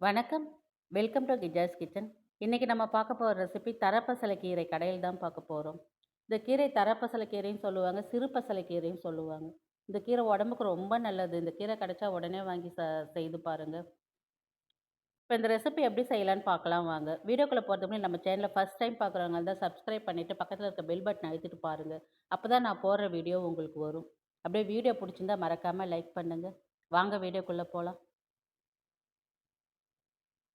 வணக்கம். Welcome to கிஜாஸ் kitchen. இன்றைக்கி நம்ம பார்க்க போகிற ரெசிபி தரப்பசலை கீரை கடையில் தான் பார்க்க போகிறோம் இந்த கீரை தரப்பசலை கீரைன்னு சொல்லுவாங்க சிறுபசலை கீரையும் கீரைன்னு சொல்லுவாங்க. இந்த கீரை உடம்புக்கு ரொம்ப நல்லது. இந்த கீரை கிடைச்சா உடனே வாங்கி ச செய்து பாருங்கள் இப்போ இந்த ரெசிபி எப்படி செய்யலான்னு பார்க்கலாம் வாங்க. வீடியோக்குள்ளே போகிறதுக்கு முன்னாடி நம்ம சேனலில் ஃபஸ்ட் டைம் பார்க்குறவங்க தான் சப்ஸ்கிரைப் பண்ணிவிட்டு பக்கத்தில் இருக்க பெல் பட்டன் அழுத்திட்டு பாருங்கள் அப்போ தான் நான் போடுற வீடியோ உங்களுக்கு வரும். அப்படியே வீடியோ பிடிச்சிருந்தா மறக்காமல் லைக் பண்ணுங்கள் வாங்க வீடியோக்குள்ளே போகலாம்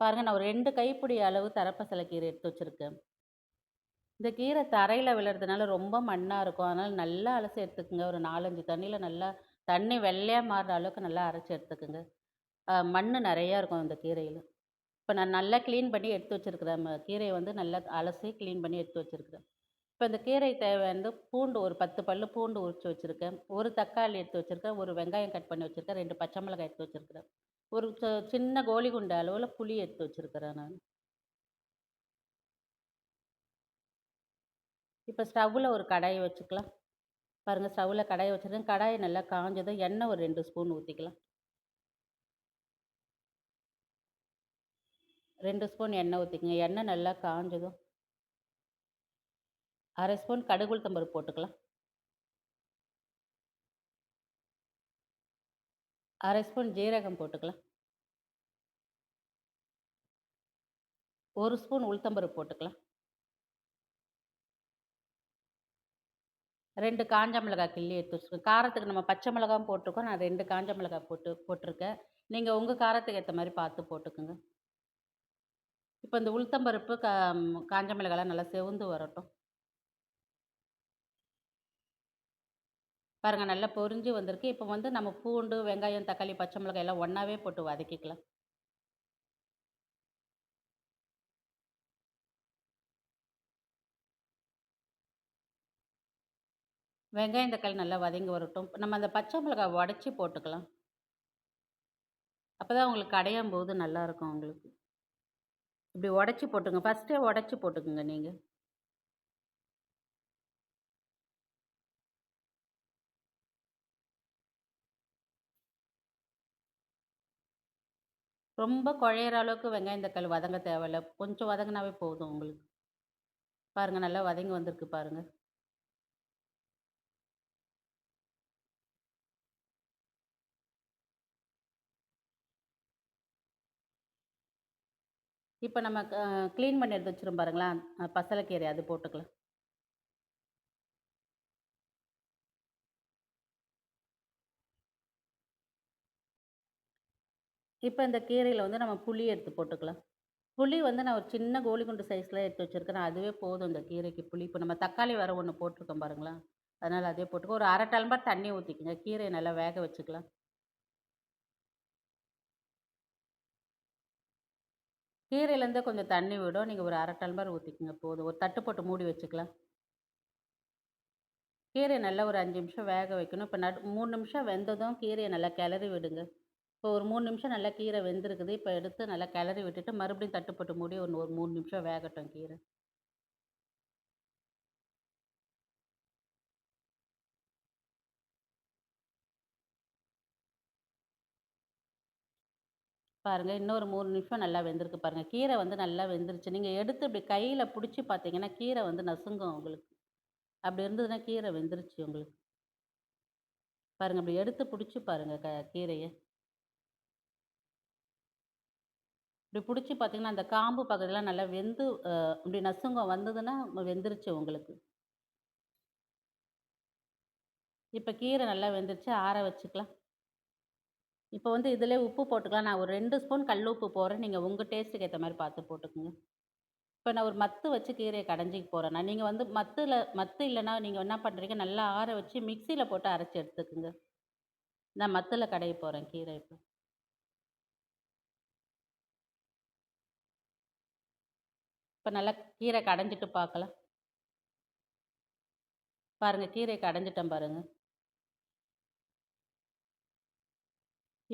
பாருங்கள் நான் ஒரு ரெண்டு கைப்பிடி அளவு தரப்பசலை கீரை எடுத்து வச்சுருக்கேன். இந்த கீரை தரையில் விழுறதுனால ரொம்ப மண்ணாக இருக்கும். அதனால் நல்லா அலசி எடுத்துக்கோங்க. ஒரு நாலஞ்சு தண்ணியில் நல்லா தண்ணி வெள்ளையாக மாறுற அளவுக்கு நல்லா அரைச்சி எடுத்துக்கோங்க. மண் நிறையா இருக்கும் அந்த கீரையில். இப்போ நான் நல்லா க்ளீன் பண்ணி எடுத்து வச்சுருக்கிறேன். கீரையை வந்து நல்லா அலசி க்ளீன் பண்ணி எடுத்து வச்சுருக்கிறேன். இப்போ இந்த கீரை தேவை வந்து பூண்டு ஒரு பத்து பல் பூண்டு உரித்து வச்சுருக்கேன். ஒரு தக்காளி எடுத்து வச்சுருக்கேன். ஒரு வெங்காயம் கட் பண்ணி வச்சுருக்கேன். ரெண்டு பச்சை மிளகாய் எடுத்து வச்சுருக்கிறேன். ஒரு சின்ன கோழி குண்டு அளவில் புளி எடுத்து வச்சுருக்கிறேன் நான். இப்போ ஸ்டவ்வில் ஒரு கடாயை வச்சுக்கலாம். பாருங்கள் ஸ்டவ்வில் கடாயை வச்சுருக்கேன். கடாயை நல்லா காஞ்சதும் எண்ணெய் ஒரு ரெண்டு ஸ்பூன் ஊற்றிக்கலாம் ரெண்டு ஸ்பூன் எண்ணெய் ஊற்றிக்கங்க எண்ணெய் நல்லா காஞ்சதும். அரை ஸ்பூன் கடுகுளுத்தம்பருப்பு போட்டுக்கலாம். அரை ஸ்பூன் ஜீரகம் போட்டுக்கலாம். ஒரு ஸ்பூன் உளுத்தம்பருப்பு போட்டுக்கலாம். ரெண்டு காஞ்ச மிளகாய் கிள்ளி எடுத்து வச்சுக்கோங்க காரத்துக்கு நம்ம பச்சை மிளகாயும் போட்டிருக்கோம். நான் ரெண்டு காஞ்ச மிளகாய் போட்டு போட்டிருக்கேன். நீங்கள் உங்கள் காரத்துக்கு ஏற்ற மாதிரி பார்த்து போட்டுக்கோங்க. இப்போ இந்த உளுத்தம்பருப்பு கா காஞ்ச மிளகாலாம் நல்லா செவுந்து வரட்டும். பாருங்கள் நல்லா பொரிஞ்சு வந்திருக்கு. இப்போ வந்து நம்ம பூண்டு வெங்காயம் தக்காளி பச்சை மிளகாய் எல்லாம் ஒன்றாவே போட்டு வதக்கிக்கலாம். வெங்காயம் தக்காளி நல்லா வதங்கி வரட்டும். நம்ம அந்த பச்சை மிளகாய் உடச்சி போட்டுக்கலாம். அப்போ தான் உங்களுக்கு கடையும் போது நல்லாயிருக்கும் உங்களுக்கு. இப்படி உடச்சி போட்டுங்க ஃபஸ்ட்டே உடச்சி போட்டுக்குங்க நீங்கள் ரொம்ப குழையிற அளவுக்கு வெங்காயம் தக்காளி வதங்க தேவையில்ல. கொஞ்சம் வதங்கினாவே போதும் உங்களுக்கு. பாருங்கள் நல்லா வதங்கி வந்திருக்கு பாருங்கள் இப்போ நம்ம க்ளீன் பண்ணி எடுத்து வச்சுரும் பாருங்களேன். பசலைக்கீரை அது போட்டுக்கலாம். இப்போ இந்த கீரையில் வந்து நம்ம புளி எடுத்து போட்டுக்கலாம். புளி வந்து நான் ஒரு சின்ன கோழி குண்டு சைஸில் எடுத்து வச்சுருக்கிறேன் அதுவே போதும் இந்த கீரைக்கு புளி. இப்போ நம்ம தக்காளி வர ஒன்று போட்டிருக்கோம் பாருங்களேன். அதனால் அதே போட்டுக்கோ. ஒரு அரை டம்ளர் தண்ணி ஊற்றிக்கோங்க கீரையை நல்லா வேக வச்சுக்கலாம். கீரையிலேருந்தே கொஞ்சம் தண்ணி விடும். நீங்கள் ஒரு அரை டம்ளர் ஊற்றிக்கோங்க போதும். ஒரு தட்டு போட்டு மூடி வச்சுக்கலாம். கீரையை நல்லா ஒரு அஞ்சு நிமிஷம் வேக வைக்கணும். இப்போ நடு மூணு நிமிஷம் வெந்ததும் கீரையை நல்லா கிளறி விடுங்க. இப்போ ஒரு மூணு நிமிஷம் நல்லா கீரை வெந்திருக்குது. இப்போ எடுத்து நல்லா கிளறி விட்டுட்டு மறுபடியும் தட்டுப்பட்டு மூடி ஒன்று ஒரு மூணு நிமிஷம் வேகட்டும் கீரை. பாருங்கள் இன்னொரு மூணு நிமிஷம் நல்லா வெந்திருக்கு பாருங்கள் கீரை வந்து நல்லா வெந்துருச்சு. நீங்கள் எடுத்து இப்படி கையில் பிடிச்சி பார்த்தீங்கன்னா கீரை வந்து நசுங்கும் உங்களுக்கு. அப்படி இருந்ததுன்னா கீரை வெந்துருச்சு உங்களுக்கு. பாருங்கள் அப்படி எடுத்து பிடிச்சி பாருங்கள் க கீரையை. இப்படி பிடிச்சி பார்த்தீங்கன்னா அந்த காம்பு பகுதியெலாம் நல்லா வெந்து இப்படி நசுங்கம் வந்ததுன்னா வெந்துருச்சு உங்களுக்கு. இப்போ கீரை நல்லா வெந்துருச்சு ஆற வச்சுக்கலாம். இப்போ வந்து இதில் உப்பு போட்டுக்கலாம். நான் ஒரு ரெண்டு ஸ்பூன் கல் உப்பு போடுறேன். நீங்கள் உங்கள் டேஸ்ட்டுக்கு ஏற்ற மாதிரி பார்த்து போட்டுக்கோங்க. இப்போ நான் ஒரு மத்து வச்சு கீரையை கடைஞ்சிக்கு போகிறேன் நான் நீங்கள் வந்து மத்தில் மத்து இல்லைன்னா நீங்கள் என்ன பண்ணுறீங்க நல்லா ஆற வச்சு மிக்சியில் போட்டு அரைச்சி எடுத்துக்கோங்க. நான் மத்தில் கடைய போகிறேன் கீரை இப்போ. இப்போ நல்லா கீரை கடைஞ்சிட்டு பார்க்கலாம் பாருங்கள் கீரை கடைஞ்சிட்டேன் பாருங்கள்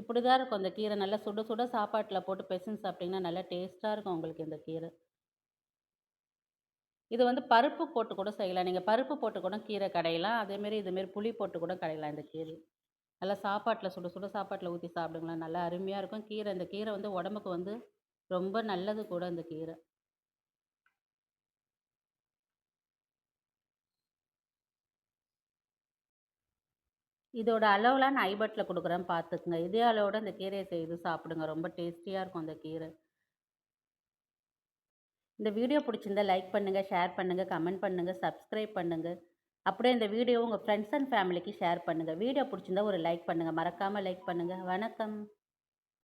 இப்படி தான் இருக்கும் அந்த கீரை. நல்லா சுட சுட சாப்பாட்டில் போட்டு பெசஞ்சு சாப்பிட்டிங்கன்னா நல்லா டேஸ்ட்டாக இருக்கும் உங்களுக்கு இந்த கீரை. இது வந்து பருப்பு போட்டு கூட செய்யலாம். நீங்கள் பருப்பு போட்டு கூட கீரை கடையலாம். அதேமாரி இதுமாரி புளி போட்டு கூட கடையலாம் இந்த கீரை. நல்லா சாப்பாட்டில் சுட சுட சாப்பாட்டில் ஊற்றி சாப்பிடுங்களேன். நல்லா அருமையாக இருக்கும். கீரை இந்த கீரை வந்து உடம்புக்கு வந்து ரொம்ப நல்லது கூட இந்த கீரை. இதோட அளவுலாம் நான் ஐபட்டில் கொடுக்குறேன் பார்த்துக்குங்க. இதே அளவோட இந்த கீரையை செய்து சாப்பிடுங்க. ரொம்ப டேஸ்டியாக இருக்கும் அந்த கீரை. இந்த வீடியோ பிடிச்சிருந்தா லைக் பண்ணுங்கள் ஷேர் பண்ணுங்கள் கமெண்ட் பண்ணுங்கள் சப்ஸ்கிரைப் பண்ணுங்கள் அப்படியே இந்த வீடியோ உங்கள் ஃப்ரெண்ட்ஸ் அண்ட் ஃபேமிலிக்கு ஷேர் பண்ணுங்கள் வீடியோ பிடிச்சிருந்தா ஒரு லைக் பண்ணுங்கள் மறக்காமல் லைக் பண்ணுங்கள் வணக்கம்.